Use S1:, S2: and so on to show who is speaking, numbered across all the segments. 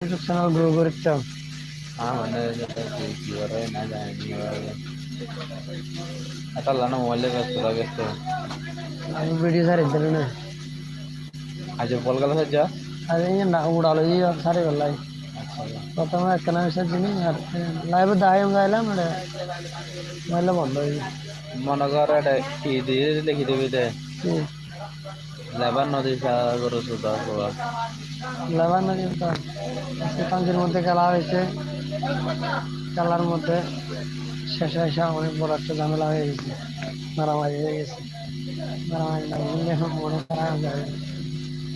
S1: YouTube channel grow করে চাও അതല്ല മോളിലെ വ്യസ്തത വ്യസ്തത വീഡിയോ സാർ
S2: എന്താണ്
S1: അജോ പോൽ കല സജ്ജ അത് ഞാൻ കൂടാലോ ഈ സാറേ വെള്ളായി പ്രഥമ എക്കണ വിസർജന
S2: ലൈവ് ദായം കാലം ഇവിടെ നല്ല മണ്ടോ മനകാരുടെ ഇത്
S1: ലിഖിതവില്ലേ
S2: লেবার নদী সাগর সুধা প্রভাব
S1: লেবার না কিন্তু মধ্যে খেলা হয়েছে। খেলার মধ্যে শেষে এসে অনেক বড় একটা ঝামেলা হয়ে গেছে। মারামারি হয়ে গেছে। মারামারি না এখন মনে খারাপ যাবে।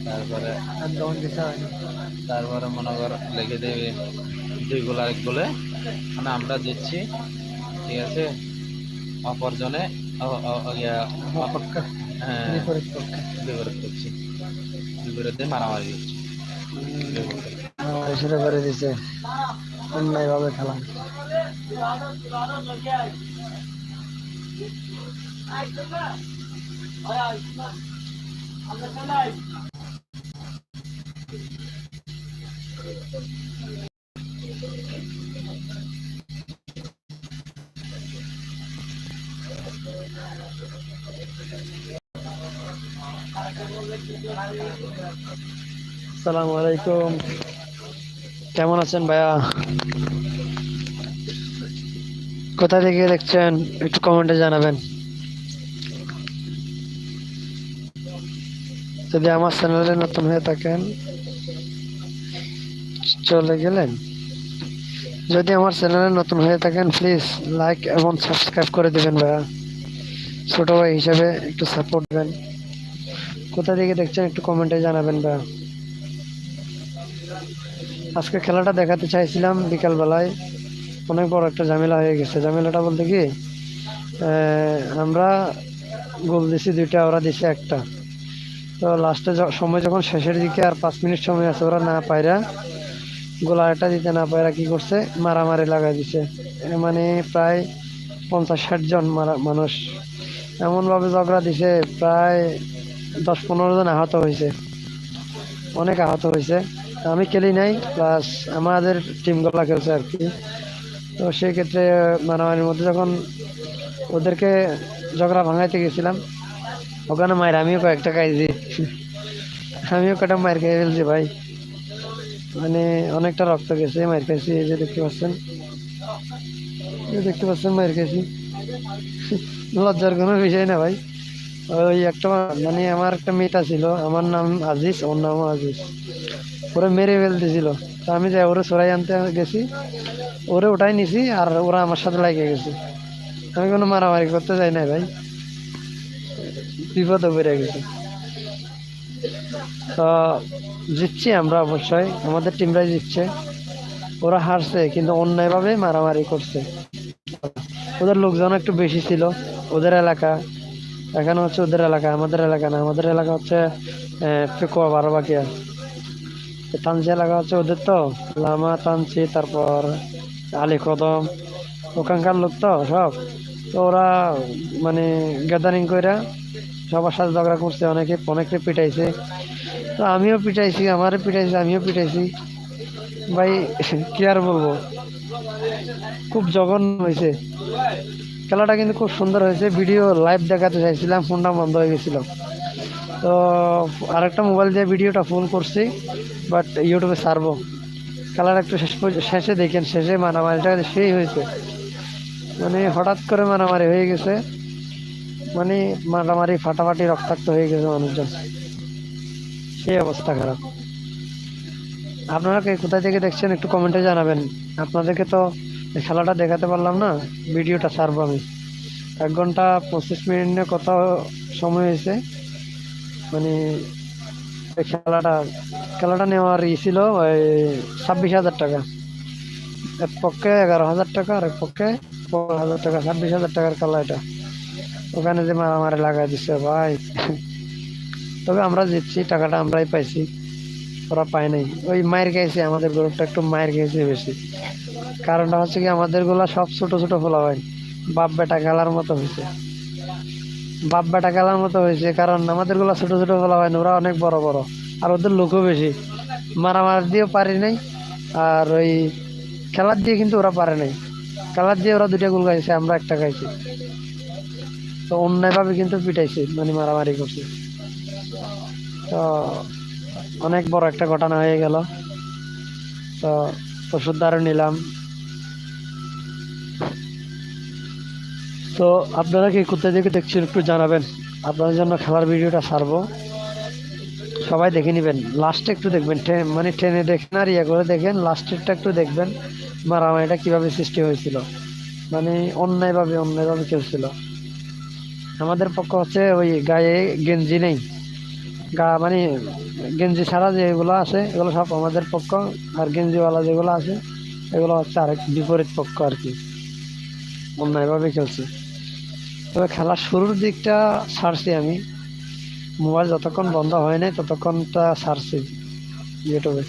S2: তারপরে
S1: দৌড় দিতে হয়নি
S2: তারপরে মনে কর লিখে দিবি দুই গোলা এক গোলে। মানে আমরা দিচ্ছি ঠিক আছে? অপরজনে অ-
S1: আমার পক্ষে বিপরীত পক্ষে
S2: বিপরীত মারামারি
S1: মারামারি শুরু করে দিছে অন্যায়ভাবে খেলা। আলাইকুম। কেমন আছেন ভাইয়া? কোথা থেকে দেখছেন? একটু কমেন্টে জানাবেন। যদি আমার চ্যানেলে নতুন হয়ে থাকেন, চলে গেলেন। যদি আমার চ্যানেলে নতুন হয়ে থাকেন প্লিজ লাইক এবং সাবস্ক্রাইব করে দেবেন ভাইয়া। ছোট ভাই হিসাবে একটু সাপোর্ট দেবেন কোথা থেকে দেখছেন একটু কমেন্টে জানাবেন ভাইয়া আজকে খেলাটা দেখাতে চাইছিলাম বিকালবেলায়। অনেক বড় একটা ঝামেলা হয়ে গেছে। ঝামেলাটা বলতে কি আমরা গোল দিছি দুইটা, ওরা দিছে একটা। তো লাস্টে সময় যখন শেষের দিকে আর পাঁচ মিনিট সময় আছে, ওরা না পায়রা গোল আরেকটা দিতে না পায়রা কি করছে, মারামারি লাগাই দিছে। মানে প্রায় পঞ্চাশ ষাট জন মারা মানুষ। এমনভাবে ঝগড়া দিছে, প্রায় দশ পনেরো জন আহত হয়েছে অনেক আহত হয়েছে আমি খেলি নাই প্লাস আমাদের টিমগুলা খেলছে আর কি। তো সেই ক্ষেত্রে মারামারির মধ্যে যখন ওদেরকে ঝগড়া ভাঙাইতে গেছিলাম, ওখানে মায়ের আমিও কয়েকটা খাইছি। আমিও কটা মায়ের খেয়ে ফেলছি ভাই। মানে অনেকটা রক্ত গেছে মায়ের খাইছি এই যে দেখতে পাচ্ছেন। দেখতে পাচ্ছেন মায়ের খাইছি লজ্জার কোনো বিষয় না ভাই। ওই একটা মানে আমার একটা মেয়েটা ছিল, আমার নাম আজিজ, ওর নামও আজিজ। ওরা মেরে ফেলতেছিল। তো আমি যাই, ওরে সরাই আনতে গেছি। ওরে ওটাই নিছি আর ওরা আমার সাথে লাগে গেছে। আমি কোনো মারামারি করতে যাই না ভাই। বিপদে পড়ে গেছে। তো জিতছি আমরা অবশ্যই, আমাদের টিমরাই জিতছে। ওরা হারছে, কিন্তু অন্যায়ভাবে মারামারি করছে। ওদের লোকজন একটু বেশি ছিল, ওদের এলাকা। এখানে হচ্ছে ওদের এলাকা, আমাদের এলাকা না, আমাদের এলাকা হচ্ছে ফেকুয়া বারোবাকিয়া। তানসি এলাকা হচ্ছে ওদের তো, লামা তানসি তারপর আলী কদম, ওখানকার লোক তো সব। তো ওরা মানে গ্যাদারিং করে সবার সাথে ঝগড়া করছে, অনেকে অনেকে পিটাইছে। তো আমিও পিটাইছি, আমারও পিটাইছি, আমিও পিটাইছি। ভাই, কি আর বলব? খুব জঘন্য হয়েছে খেলাটা কিন্তু খুব সুন্দর হয়েছে। ভিডিও লাইভ দেখাতে চাইছিলাম, ফোনটা বন্ধ হয়ে গেছিল। তো আরেকটা মোবাইল দিয়ে ভিডিওটা ফোন করছি বাট ইউটিউবে ছাড়বো। খেলাটা একটু শেষ শেষে দেখেন, শেষে মারামারিটা সেই হয়েছে। মানে হঠাৎ করে মারামারি হয়ে গেছে। মানে মারামারি, ফাটাফাটি, রক্তাক্ত হয়ে গেছে মানুষজন। সেই অবস্থা খারাপ। আপনারা কোথায় থেকে দেখছেন একটু কমেন্টে জানাবেন। আপনাদেরকে তো এই খেলাটা দেখাতে পারলাম না, ভিডিওটা ছাড়বো আমি। এক ঘণ্টা পঁচিশ মিনিট কত সময় হয়েছে? মানে এই খেলাটা খেলাটা নেওয়ার ই ছিল ওই ছাব্বিশ হাজার টাকা। এক পক্ষে এগারো হাজার টাকা, আর এক পক্ষে পনেরো হাজার টাকা, ছাব্বিশ হাজার টাকার খেলা এটা। ওখানে যে মারামারি লাগাই দিচ্ছে ভাই। তবে আমরা জিতছি, টাকাটা আমরাই পাইছি। ওরা পায় নাই। ওই মায়ের খেয়েছে আমাদের গরুটা একটু মায়ের খেয়েছে বেশি। কারণটা হচ্ছে কি আমাদেরগুলা সব ছোট ছোট ফোলা হয় বাপ বেটা খেলার মতো হয়েছে। বাপ বেটা খেলার মতো হয়েছে, কারণ আমাদেরগুলা ছোট ছোট ফোলা হয় ওরা অনেক বড় বড়। আর ওদের লোকও বেশি। মারামারি দিয়েও পারি নাই, আর ওই খেলার দিয়ে কিন্তু ওরা পারে নাই। খেলার দিয়ে ওরা দুইটা গোল খাইছে, আমরা একটা খাইছি। তো অন্যায়ভাবে কিন্তু পিটাইছে মানে মারামারি করছে। তো অনেক বড় একটা ঘটনা হয়ে গেল। তো ওষুধ দ্বারা নিলাম। তো আপনারা কি কোথায় থেকে দেখছেন একটু জানাবেন। আপনাদের জন্য খেলার ভিডিওটা সারবো সবাই দেখে নেবেন। লাস্টে একটু দেখবেন। ট্রেন মানে ট্রেনে দেখেন আর ইয়ে করে দেখেন। লাস্টেরটা একটু দেখবেন মারামারিটা কীভাবে সৃষ্টি হয়েছিল। মানে অন্যায়ভাবে অন্যায়ভাবে খেলছিল। আমাদের পক্ষ হচ্ছে ওই গায়ে গেঞ্জি নেই। গা মানে গেঞ্জি ছাড়া যেগুলো আছে, এগুলো সব আমাদের পক্ষ আর গেঞ্জিওয়ালা যেগুলো আছে, এগুলো হচ্ছে আরেক বিপরীত পক্ষ আর কি। অন্যায়ভাবে খেলছে। তবে খেলার শুরুর দিকটা ছাড়ছি আমি। মোবাইল যতক্ষণ বন্ধ হয় নাই ততক্ষণটা ছাড়ছি ইউটিউবে।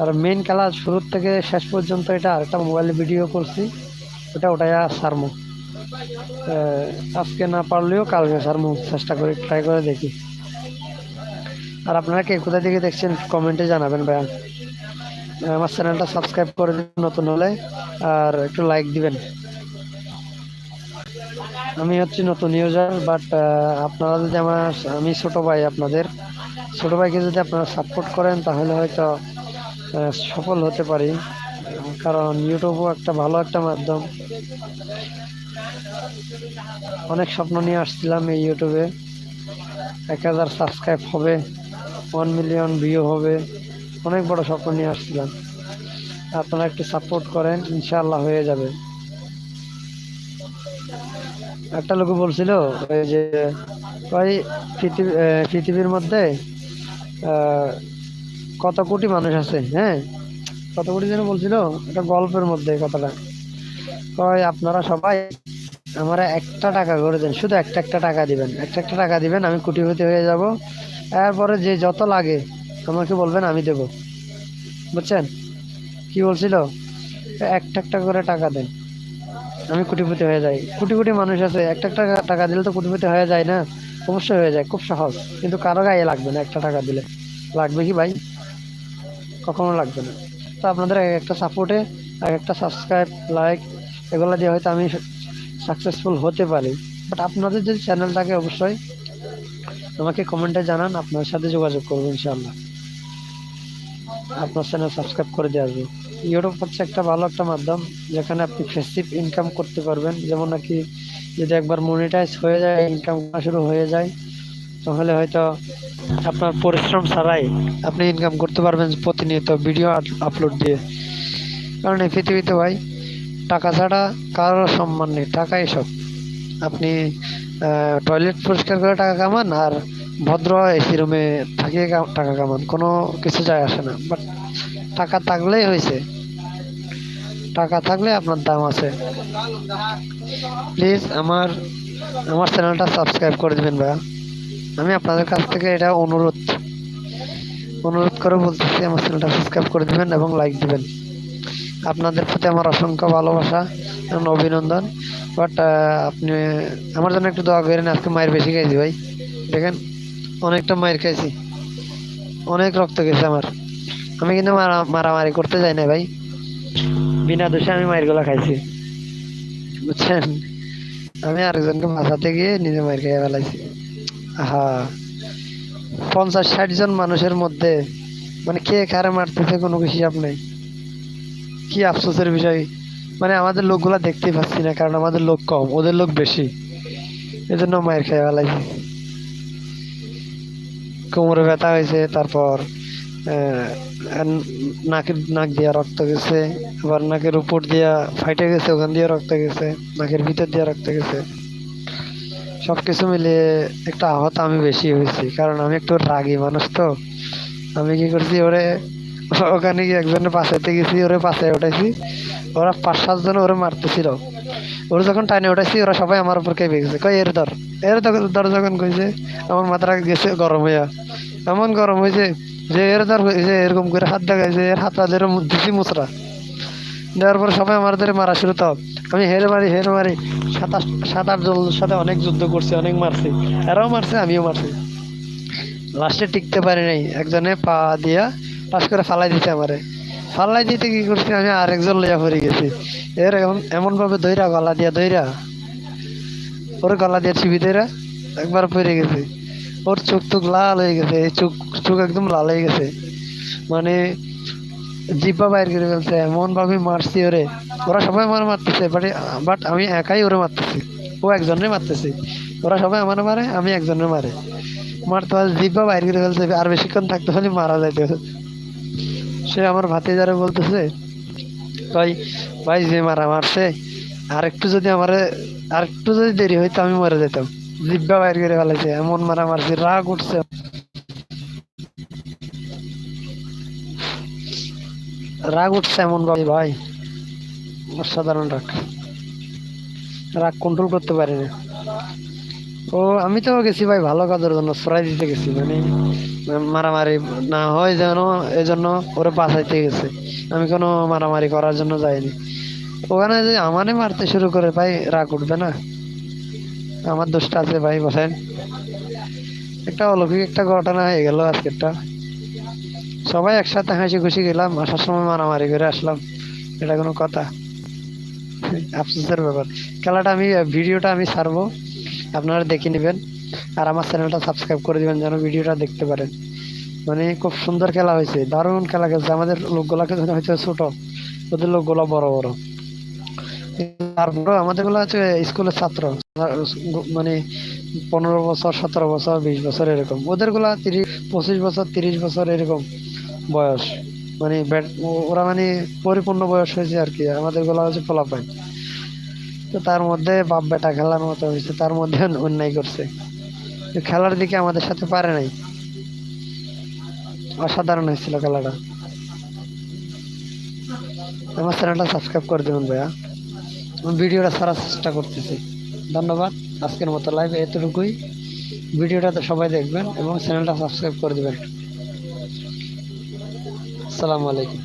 S1: আর মেন খেলা শুরুর থেকে শেষ পর্যন্ত এটা আরেকটা মোবাইলে ভিডিও করছি, ওটা ওটাই সারমো আজকে না পারলেও কালকে সারমো চেষ্টা করি ট্রাই করে দেখি। আর আপনারা কে কোথা থেকে দেখছেন কমেন্টে জানাবেন ভাইয়া। আমার চ্যানেলটা সাবস্ক্রাইব করে দিন নতুন হলে, আর একটু লাইক দিবেন। আমি হচ্ছে নতুন ইউজার বাট আপনারা যদি আমার, আমি ছোট ভাই আপনাদের, ছোট ভাইকে যদি আপনারা সাপোর্ট করেন, তাহলে হয়তো সফল হতে পারি। কারণ ইউটিউবও একটা ভালো একটা মাধ্যম। অনেক স্বপ্ন নিয়ে আসছিলাম এই ইউটিউবে এক হাজার সাবস্ক্রাইব হবে ওয়ান মিলিয়ন ভিউ হবে, অনেক বড় স্বপ্ন নিয়ে আসছিলাম। আপনারা একটু সাপোর্ট করেন, ইনশাআল্লাহ হয়ে যাবে। একটা লোক বলছিল, ওই যে, ওই পৃথিবী পৃথিবীর মধ্যে কত কোটি মানুষ আছে হ্যাঁ? কত কোটি যেন বলছিল, একটা গল্পের মধ্যে কথাটা। কয়, আপনারা সবাই আমার একটা টাকা করে দেন, শুধু একটা একটা টাকা দিবেন, একটা একটা টাকা দিবেন, আমি কোটিপতি হয়ে যাব। এরপরে যে যত লাগে, আমাকে বলবেন, আমি দেব। বুঝছেন? কি বলছিল? একটা একটা করে টাকা দেন। আমি কোটিপতি হয়ে যাই। কোটি কোটি মানুষ আছে, একটা একটা টাকা দিলে তো কোটিপতি হয়ে যায় না? অবশ্যই হয়ে যায়, খুব সহজ। কিন্তু কারও গায়ে লাগবে না একটা টাকা দিলে। লাগবে কি ভাই? কখনো লাগবে না। তো আপনাদের এক একটা সাপোর্টে এক একটা সাবস্ক্রাইব লাইক এগুলো দিয়ে হয়তো আমি সাকসেসফুল হতে পারি। বাট আপনাদের যদি চ্যানেল থাকে অবশ্যই আমাকে কমেন্টে জানান, আপনার সাথে যোগাযোগ করব ইনশাআল্লাহ। আপনার চ্যানেল সাবস্ক্রাইব করে দিয়ে আসব। ইউটিউব হচ্ছে একটা ভালো একটা মাধ্যম যেখানে আপনি ফেসিভ ইনকাম করতে পারবেন। যেমন নাকি যদি একবার মনিটাইজ হয়ে যায় ইনকাম শুরু হয়ে যায়, তাহলে হয়তো আপনার পরিশ্রম ছাড়াই আপনি ইনকাম করতে পারবেন প্রতিনিয়ত ভিডিও আপলোড দিয়ে। কারণ এই পৃথিবীতে ভাই, টাকা ছাড়া কারোর সম্মান নেই, টাকাই সব। আপনি টয়লেট পরিষ্কার করে টাকা কামান আর ভদ্র এসি রুমে থাকিয়ে টাকা কামান, কোনো কিছু যায় আসে না। বাট টাকা থাকলেই হয়েছে। টাকা থাকলে আপনার দাম আছে। প্লিজ আমার আমার চ্যানেলটা সাবস্ক্রাইব করে দেবেন ভাইয়া। আমি আপনাদের কাছ থেকে এটা অনুরোধ অনুরোধ করে বলতেছি, আমার চ্যানেলটা সাবস্ক্রাইব করে দিবেন এবং লাইক দিবেন। আপনাদের প্রতি আমার অসংখ্য ভালোবাসা এবং অভিনন্দন। বাট আপনি, আমার জন্য একটু দোয়া করেন, আজকে মায়ের বেশি খাইছি ভাই। দেখেন, অনেকটা মায়ের খাইছি। অনেক রক্ত গেছে আমার। আমি কিন্তু মারা, মারামারি করতে যাই না ভাই। বিনা দোষে আমি মায়েরগুলা খাইছি। বুঝছেন? আমি আরেকজনকে বাঁচাতে গিয়ে নিজে মায়ের খেয়ে ফেলাইছি। হা পঞ্চাশ, ষাট জন মানুষের মধ্যে মানে কে কারে মারতেছে কোনো হিসাব নেই। কি আফসোসের বিষয়। মানে আমাদের লোকগুলা দেখতেই পাচ্ছি না, কারণ আমাদের লোক কম, ওদের লোক বেশি। এজন্য মায়ের খেয়ে ফেলাইছি। কোমরে ব্যথা হয়েছে, তারপর নাকের নাক দিয়া রক্ত গেছে, আবার নাকের উপর দিয়া ফাইটে গেছে, ওখান দিয়ে রক্ত গেছে, নাকের ভিতর দিয়ে রক্ত গেছে। সব কিছু মিলিয়ে একটা আহত আমি বেশি হয়েছি, কারণ আমি একটু রাগী মানুষ তো। আমি কি করছি, ওরে, ওখানে গিয়ে একজনের পাশাইতে গেছি, ওরে পাশে উঠাইছি ওরা পাঁচ সাতজন ওরে মারতেছিল। ওরা যখন টানে উঠাইছি ওরা সবাই আমার উপর কেঁপে গেছে। কই এর ধর এর ধর যখন কইছে, আমার মাথাটা গেছে গরম হইয়া। এমন গরম হয়েছে যে এর ধর হয়েছে এরকম করে হাত দেখাইছে এর হাত তাদের দিছি মুচরা দেওয়ার পরে সবাই আমার ধরে মারা শুরু তো। আমি হেরে মারি হেরে মারি। সাত আট সাত আট জনের সাথে অনেক যুদ্ধ করছি, অনেক মারছি। এরাও মারছে, আমিও মারছি। লাস্টে টিকতে পারি নাই। একজনে পা দিয়া পাশ করে ফালাই দিতে আমারে। ফালাই দিতে কি করছি? আমি আরেকজন লইয়া পড়ে গেছি। এর এমন এমন ভাবে দইরা, গলা দিয়া দইরা। ওর গলা দিয়া চিবি দইরা একবার পড়ে গেছে। ওর চোখ টুক লাল হয়ে গেছে চোখ চোখ একদম লাল হয়ে গেছে। মানে জিব্বা বাইর করে ফেলছে, এমন ভাবে মারছি ওরে। ওরা সবাই আমার মারতেছে বাট বাট আমি একাই ওরে মারতেছি। ও একজনে মারতেছে। ওরা সবাই আমার মারে, আমি একজনের মারে। মারতে পারে জিব্বা বাইর করে ফেলছে, আর বেশিক্ষণ থাকতে হলে মারা যাইতে সে আমার ভাতে ভাতিজারে বলতেছে, ভাই ভাই যে মারা মারছে আর একটু যদি আমার আর একটু যদি দেরি হইতো আমি মরে যেতাম। জিব্বা বাইর করে ফেলেছে এমন মারা মারছে রাগ উঠছে। রাগ উঠছে এমন ভাবে, ভাই। অসাধারণ রাগ। রাগ কন্ট্রোল করতে পারি না। ও, আমি তো গেছি ভাই ভালো কাজের জন্য সরাই দিতে গেছি মানে মারামারি না হয় যেন, এজন্য ওরে বাঁচাইতে গেছে। আমি কোনো মারামারি করার জন্য যাইনি। ওখানে যে আমানে মারতে শুরু করে, ভাই, রাগ উঠবে না। আমার দোষটা আছে ভাই বলেন একটা অলৌকিক একটা ঘটনা হয়ে গেল আজকেরটা। সবাই একসাথে হাসি খুশি গেলাম, আসার সময় মারামারি করে আসলাম। এটা কোনো কথা। আফসোসের ব্যাপার। খেলাটা আমি, ভিডিওটা আমি ছাড়বো। আপনারা দেখে নেবেন। আর আমার চ্যানেলটা সাবস্ক্রাইব করে দিবেন যেন ভিডিওটা দেখতে পারেন। মানে খুব সুন্দর খেলা হয়েছে। দারুণ খেলা খেলছে। আমাদের লোকগুলাকে হয়তো ছোট। ওদের লোকগুলো বড় বড়। তারপরে আমাদেরগুলো হচ্ছে স্কুলের ছাত্র। মানে পনেরো বছর, সতেরো বছর, বিশ বছর এরকম। ওদেরগুলা তিরিশ, পঁচিশ বছর, তিরিশ বছর এরকম বয়স। মানে ওরা মানে পরিপূর্ণ বয়স হয়েছে আর কি। আমাদেরগুলা হচ্ছে পোলাপাই তো তার মধ্যে বাপ বেটা খেলার মতো হয়েছে, তার মধ্যে অন্যায় করছে। খেলার দিকে আমাদের সাথে পারে নাই। অসাধারণ হয়েছিল খেলাটা। আমার চ্যানেলটা সাবস্ক্রাইব করে দেবেন ভাইয়া। ভিডিওটা ছাড়ার চেষ্টা করতেছি। ধন্যবাদ। আজকের মতো লাইভ এতটুকুই। ভিডিওটা তো সবাই দেখবেন এবং চ্যানেলটা সাবস্ক্রাইব করে দেবেন। আসসালামু আলাইকুম।